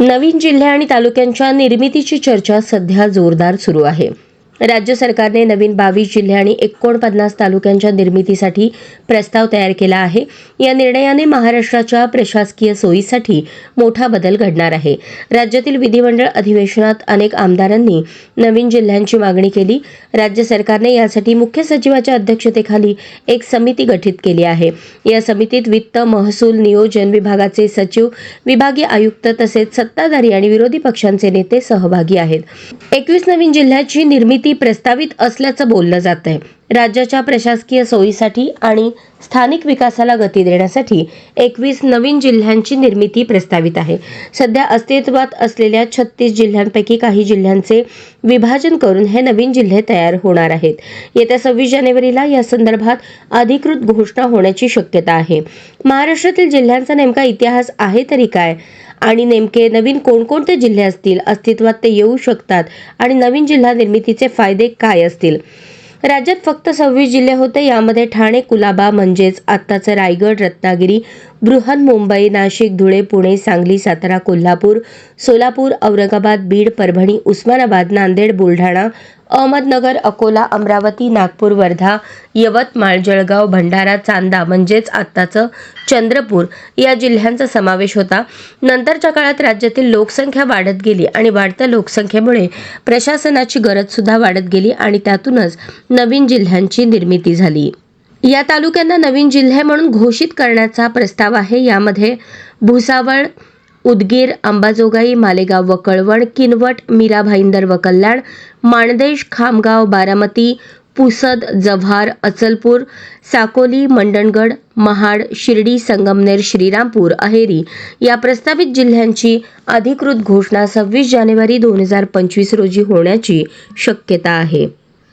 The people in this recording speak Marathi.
नवीन जिल्हे आणि तालुक्यांच्या निर्मितीची चर्चा सध्या जोरदार सुरू आहे. राज्य सरकारने नवीन बावीस जिल्हे आणि एकोणपन्नास तालुक्यांच्या निर्मितीसाठी प्रस्ताव तयार केला आहे. या निर्णयाने महाराष्ट्राच्या प्रशासकीय सोयीसाठी मोठा बदल घडणार आहे. राज्यातील विधिमंडळ अधिवेशनात अनेक आमदारांनी नवीन जिल्ह्यांची मागणी केली. राज्य सरकारने यासाठी मुख्य सचिवाच्या अध्यक्षतेखाली एक समिती गठीत केली आहे. या समितीत वित्त महसूल नियोजन विभागाचे सचिव विभागीय आयुक्त तसेच सत्ताधारी आणि विरोधी पक्षांचे नेते सहभागी आहेत. एकवीस नवीन जिल्ह्याची निर्मिती प्रस्तावित असल्याचं बोललं जात आहे राज्याच्या प्रशासकीय सोयीसाठी आणि स्थानिक विकासाला गती देण्यासाठी एकवीस नवीन जिल्ह्यांची निर्मिती प्रस्तावित आहे. सध्या अस्तित्वात असलेल्या छत्तीस जिल्ह्यांपैकी काही जिल्ह्यांचे विभाजन करून हे नवीन जिल्हे तयार होणार आहेत. येत्या सव्वीस जानेवारीला या संदर्भात अधिकृत घोषणा होण्याची शक्यता आहे. महाराष्ट्रातील जिल्ह्यांचा नेमका इतिहास आहे तरी काय? आणि नेमके नवीन कोणकोणते जिल्हे असतील अस्तित्वात ते येऊ शकतात आणि नवीन जिल्हा निर्मितीचे फायदे काय असतील? राज्यात फक्त सव्वीस जिल्हे होते यामध्ये ठाणे कुलाबा म्हणजेच आत्ताचं रायगड रत्नागिरी बृहन मुंबई नाशिक धुळे पुणे सांगली सातारा कोल्हापूर सोलापूर औरंगाबाद बीड परभणी उस्मानाबाद नांदेड बुलढाणा अहमदनगर अकोला अमरावती नागपूर वर्धा यवतमाळ जळगाव भंडारा चांदा म्हणजेच आत्ताचं चंद्रपूर या जिल्ह्यांचा समावेश होता. नंतरच्या काळात राज्यातील लोकसंख्या वाढत गेली आणि वाढत्या लोकसंख्येमुळे प्रशासनाची गरजसुद्धा वाढत गेली आणि त्यातूनच नवीन जिल्ह्यांची निर्मिती झाली. या तालुक्यांना नवीन जिल्हे म्हणून घोषित करण्याचा प्रस्ताव आहे. यामध्ये भुसावळ उदगीर अंबाजोगाई मालेगाव व कळवण किनवट मीरा भाईंदर व कल्याण माणदेश खामगाव बारामती पुसद जव्हार अचलपूर साकोली मंडणगड महाड शिर्डी संगमनेर श्रीरामपूर अहेरी या प्रस्तावित जिल्ह्यांची अधिकृत घोषणा सव्वीस जानेवारी दोन हजार पंचवीस रोजी होण्याची शक्यता आहे.